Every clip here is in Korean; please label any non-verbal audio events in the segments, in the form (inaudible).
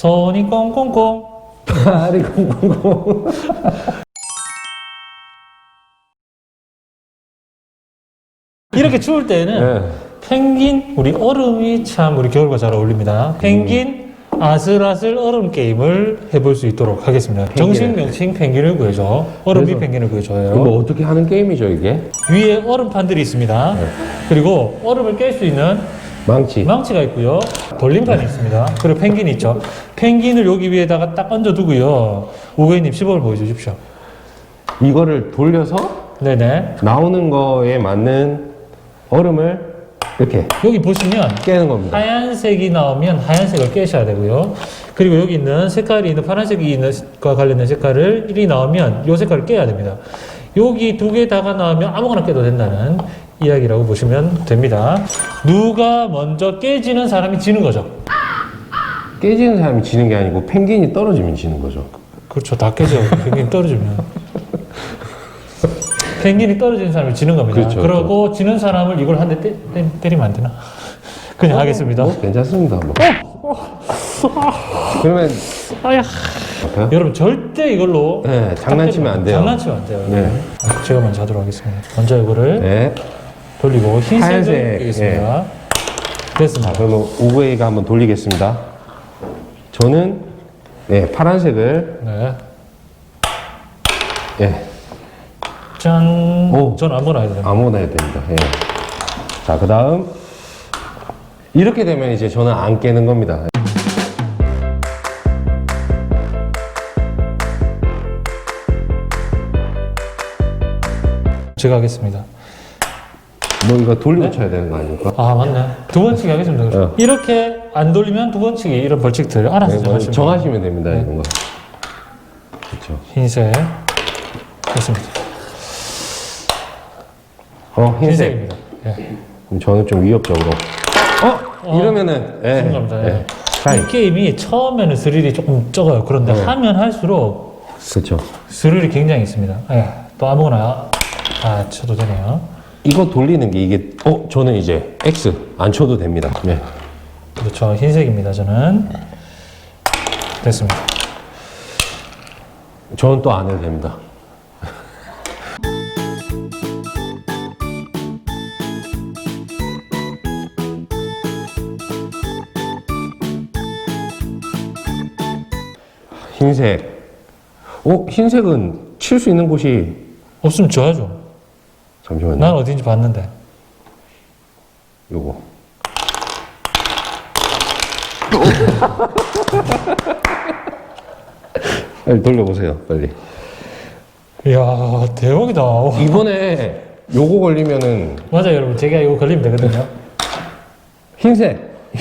손이 꽁꽁꽁. 아리 공공공. 이렇게 추울 때는 네. 펭귄, 우리 얼음이 참 우리 겨울과 잘 어울립니다. 펭귄 아슬아슬 얼음 게임을 해볼 수 있도록 하겠습니다. 정식 명칭 펭귄을 구해줘. 얼음이 그래서 펭귄을 구해줘요. 이거 어떻게 하는 게임이죠 이게? 위에 얼음판들이 있습니다. 네. 그리고 얼음을 깰 수 있는 망치. 망치가 있고요. 돌림판이 있습니다. 그리고 펭귄이 있죠. 펭귄을 여기 위에다가 딱 얹어두고요. 우회님 시범을 보여주십시오. 이거를 돌려서 네네. 나오는 거에 맞는 얼음을 이렇게 여기 보시면 깨는 겁니다. 하얀색이 나오면 하얀색을 깨셔야 되고요. 그리고 여기 있는 색깔이 있는 파란색이 있는 과 관련된 색깔을 1이 나오면 이 색깔을 깨야 됩니다. 여기 두 개 다가 나오면 아무거나 깨도 된다는 이야기라고 보시면 됩니다. 누가 먼저 깨지는 사람이 지는 거죠. 깨지는 사람이 지는 게 아니고 펭귄이 떨어지면 지는 거죠. 그렇죠. 다 깨져. 펭귄이 떨어지면. 펭귄이 떨어지는 사람이 지는 겁니다. 그렇죠, 그러고 지는 사람을 이걸 한 대 때리면 안 되나? 그냥 하겠습니다. 뭐 괜찮습니다. 뭐. 그러면 아야. 여러분 절대 이걸로 네, 장난치면 안 돼요. 장난치면 안 돼요. 네. 아, 제가 먼저 하도록 하겠습니다. 먼저 이거를 네. 돌리고 흰색을 하얀색, 빼겠습니다. 자, 됐습니다. 그러면 우브웨이가 한번 돌리겠습니다. 저는 네, 파란색을 네. 예, 짠. 오. 전 아무거나 해도 됩니다. 아무거나 해도 됩니다. 예. 자, 그 다음 이렇게 되면 이제 저는 안 깨는 겁니다. 제가 하겠습니다. 뭐 이거 돌리고 쳐야 되는 거 아닙니까? 아 맞네. 두 번치기 하겠습니다. 어. 이렇게 안 돌리면 두 번치기 이런 벌칙들 알아서 네, 뭐 정하시면 정하시면 됩니다. 네. 이런 거. 그렇죠. 흰색 됐습니다. 어, 흰색. 흰색입니다. 예. 그럼 저는 좀 위협적으로. 어? 어. 이러면은 예. 죄송합니다. 예. 예. 이 게임이 처음에는 스릴이 조금 적어요. 그런데 네. 하면 할수록 그렇죠. 스릴이 굉장히 있습니다. 예. 또 아무거나 다 쳐도 되네요. 이거 돌리는 게 이게 어 저는 이제 X 안 쳐도 됩니다. 네. 그렇죠. 흰색입니다. 저는 됐습니다. 저는 또 안 해도 됩니다. 흰색. 어 흰색은 칠 수 있는 곳이 없으면 줘야죠. 잠시만요. 난 어딘지 봤는데. 요거. (laughs) 빨리 돌려보세요, 빨리. 이야 대박이다. 이번에 요거 걸리면은 맞아요, 여러분. 제가 이거 걸리면 되거든요. 흰색. (laughs)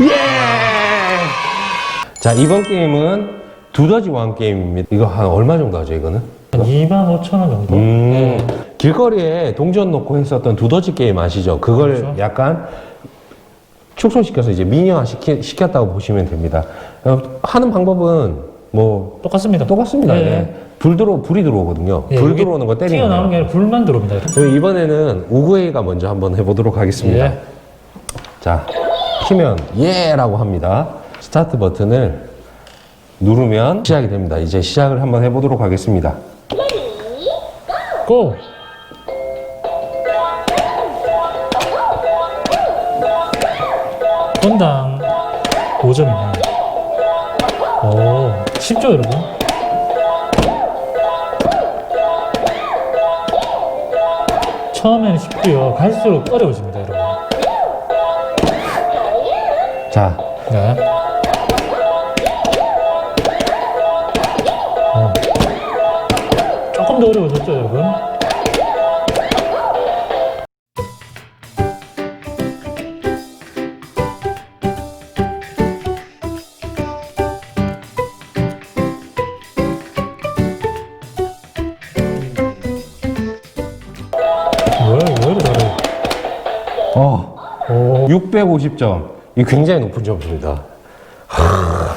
예! 자, 이번 게임은 두더지 왕 게임입니다. 이거 한 얼마 정도 하죠, 이거는? 한 2만 5천 원 정도. 음, 네. 길거리에 동전 놓고 했었던 두더지 게임 아시죠? 그걸 그렇죠. 약간 축소시켜서 이제 미니화 시키, 시켰다고 보시면 됩니다. 어, 하는 방법은 뭐 똑같습니다. 똑같습니다. 예. 예. 불 들어 불이 들어오거든요. 예, 불 들어오는 거 때리면 튀어나오는 게 아니라 불만 들어옵니다. 이렇게. 그럼 이번에는 우구웨이가 먼저 한번 해보도록 하겠습니다. 예. 자, 키면 예라고 합니다. 스타트 버튼을 누르면 시작이 됩니다. 이제 시작을 한번 해보도록 하겠습니다. 고! 건당 5점이네. 오, 쉽죠, 여러분? 처음에는 쉽고요. 갈수록 어려워집니다, 여러분. 자, 네. 더 어려워졌죠, 여러분? 어, 오, 650점. 이 굉장히 높은 점수입니다. 하,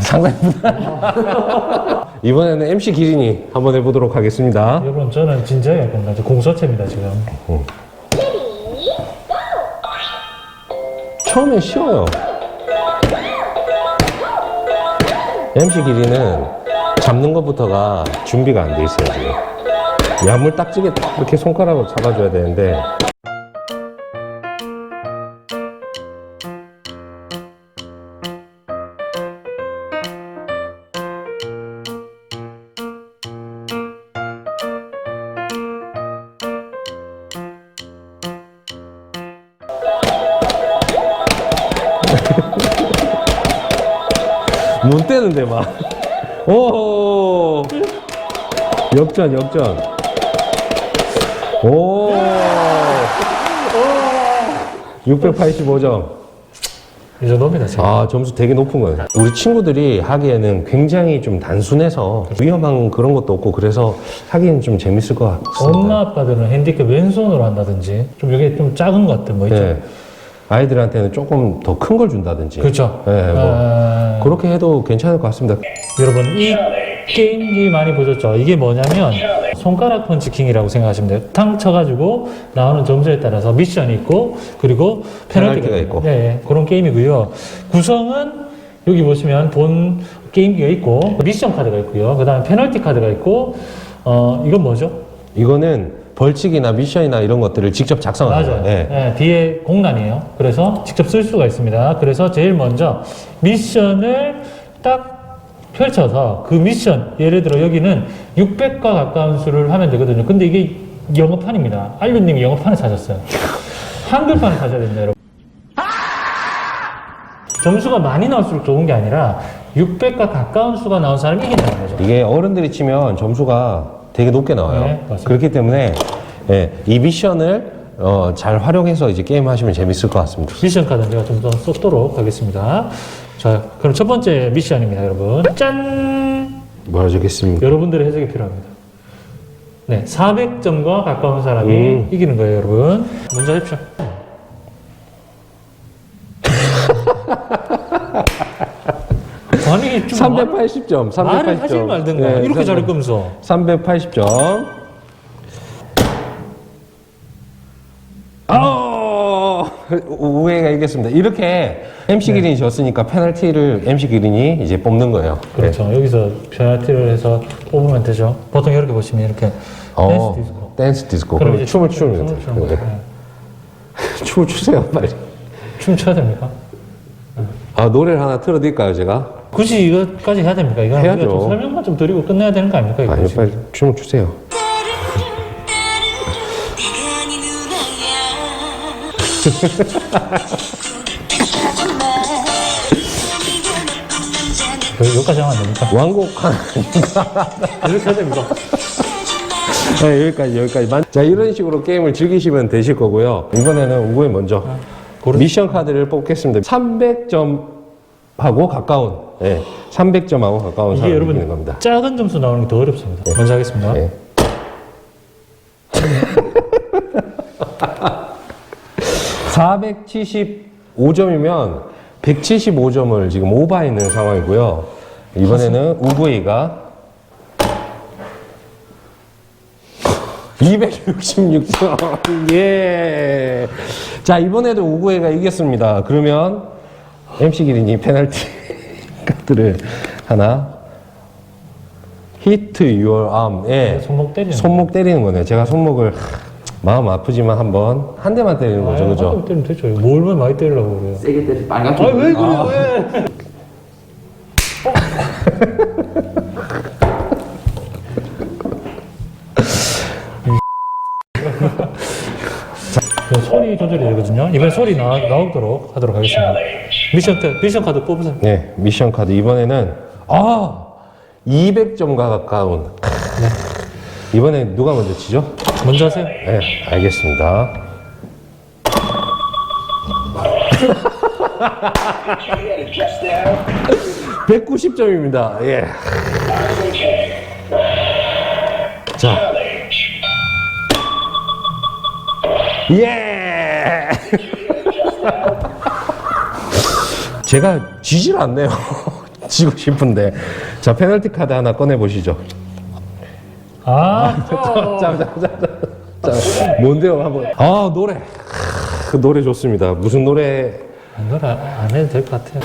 상당히. (laughs) 이번에는 MC 기린이 한번 해보도록 하겠습니다. 여러분 저는 진짜 약간 아주 공서체입니다 지금. 어. 처음엔 쉬워요. MC 기린은 잡는 것부터가 준비가 안 돼 있어요 지금. 야물딱지게 딱 이렇게 손가락으로 잡아줘야 되는데 못 떼는데 막. 오. 역전 역전. 오. 685점. 이 정도입니다, 지금. 아 점수 되게 높은 거예요. 우리 친구들이 하기에는 굉장히 좀 단순해서 위험한 그런 것도 없고 그래서 하기엔 좀 재밌을 것 같습니다. 엄마 아빠들은 핸디캡 왼손으로 한다든지 좀 이게 좀 작은 것 같은 뭐 있죠. 네. 아이들한테는 조금 더 큰 걸 준다든지. 그렇죠. 네, 뭐 아, 그렇게 해도 괜찮을 것 같습니다. 여러분 이 게임기 많이 보셨죠? 이게 뭐냐면 손가락 펀치킹이라고 생각하시면 돼요. 탕 쳐가지고 나오는 점수에 따라서 미션이 있고 그리고 페널티가 있고. 네, 네, 그런 게임이고요. 구성은 여기 보시면 본 게임기가 있고 미션 카드가 있고요. 그다음에 페널티 카드가 있고 어 이건 뭐죠? 이거는 벌칙이나 미션이나 이런 것들을 직접 작성하는 맞아요. 거예요. 네. 네, 뒤에 공란이에요. 그래서 직접 쓸 수가 있습니다. 그래서 제일 먼저 미션을 딱 펼쳐서 그 미션, 예를 들어 여기는 600과 가까운 수를 하면 되거든요. 근데 이게 영어판입니다. 알루님이 영어판을 찾았어요. (laughs) 한글판을 찾아야 됩니다, 여러분. 점수가 많이 나올수록 좋은 게 아니라 600과 가까운 수가 나온 사람이 이긴다는 거죠. 이게 어른들이 치면 점수가 되게 높게 나와요. 네, 맞습니다. 그렇기 때문에 예, 이 미션을 어, 잘 활용해서 이제 게임 하시면 재밌을 것 같습니다. 미션 카드는 제가 좀 더 쏟도록 하겠습니다. 자, 그럼 첫 번째 미션입니다, 여러분. 짠! 뭐라 적겠습니까? 여러분들의 해석이 필요합니다. 네, 400점과 가까운 사람이 음. 이기는 거예요, 여러분. 먼저 해주십시오. 아니, 좀 말- 380점, 380점. 말을 하실 말든가. 네, 이렇게 잘할 거면서. 380점. 아, 우회가 이겼습니다. 이렇게 MC 네. 기린이 졌으니까 페널티를 MC 기린이 이제 뽑는 거예요. 그렇죠. 여기서 페널티를 해서 뽑으면 되죠. 보통 이렇게 보시면 이렇게 어, 댄스 디스코. 댄스 디스코. 그럼 그럼 이제 춤을 춤을 추는 거예요. 거예요. 춤을 추세요, 빨리. 춤 춰야 됩니까? 아, 노래를 하나 틀어드릴까요, 제가? 굳이 이거까지 해야 됩니까? 이거 해야죠. 좀 설명만 좀 드리고 끝내야 되는 거 아닙니까? 이거 아니요, 지금? 빨리. 내가 네 누나야 여기- 여기까지 하면 안 됩니까? 하나. (laughs) 이렇게 해야 됩니까? 네, 여기까지, 여기까지만. 자, 이런 식으로 게임을 즐기시면 되실 거고요. 이번에는 우구에 먼저 고르- 미션 카드를 뽑겠습니다. 300점 하고 가까운, 예, 300점하고 가까운 이게 사람이 여러분 겁니다. 작은 점수 나오는 게 더 어렵습니다. 네. 먼저 하겠습니다. 예. (475 점이면) (175점을) 지금 오버했는 상황이고요 이번에는 우구이가 266점. (laughs) 예. 자, 이번에도 우구이가 이겼습니다. 그러면 MC 기린이 페널티 (laughs) 카드를 하나 히트 유얼 암. 예. 손목 때리는 손목 때리는 거네요. 제가 손목을 하, 마음 아프지만 한번 한 대만 때리는 거죠. 아유, 그죠? 때리면 되죠. 뭘 얼마나 많이 때리려고 그래요. 세게 때리 빨간 아, 왜 그래 요, (laughs) 왜? 자, 소리 조절이 되거든요. 이번에 소리 나, 나오도록 하도록 하겠습니다. 미션, 때- 미션 카드 뽑으세요. 네, 미션 카드 이번에는 아 200점과 가까운. 크. 이번에 누가 먼저 치죠? 먼저 하세요. 네, 알겠습니다. (190점입니다) 예. 자. 예! 제가 지질 않네요. (laughs) 지고 싶은데. 자, 페널티 카드 하나 꺼내 보시죠. 아, (laughs) 자, 자, 자, 자. 자, 뭔데요? 한번. 아, 노래. 그 노래 좋습니다. 무슨 노래? 이걸 안 해도 될 것 같아요.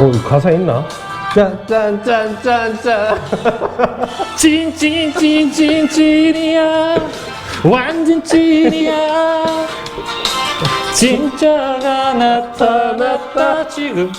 어, 가사 있나? 짠짠짠짠짠. 찐찐찐찐 찐이야 완전 찐이야. (laughs) 진짜가 나타났다 지금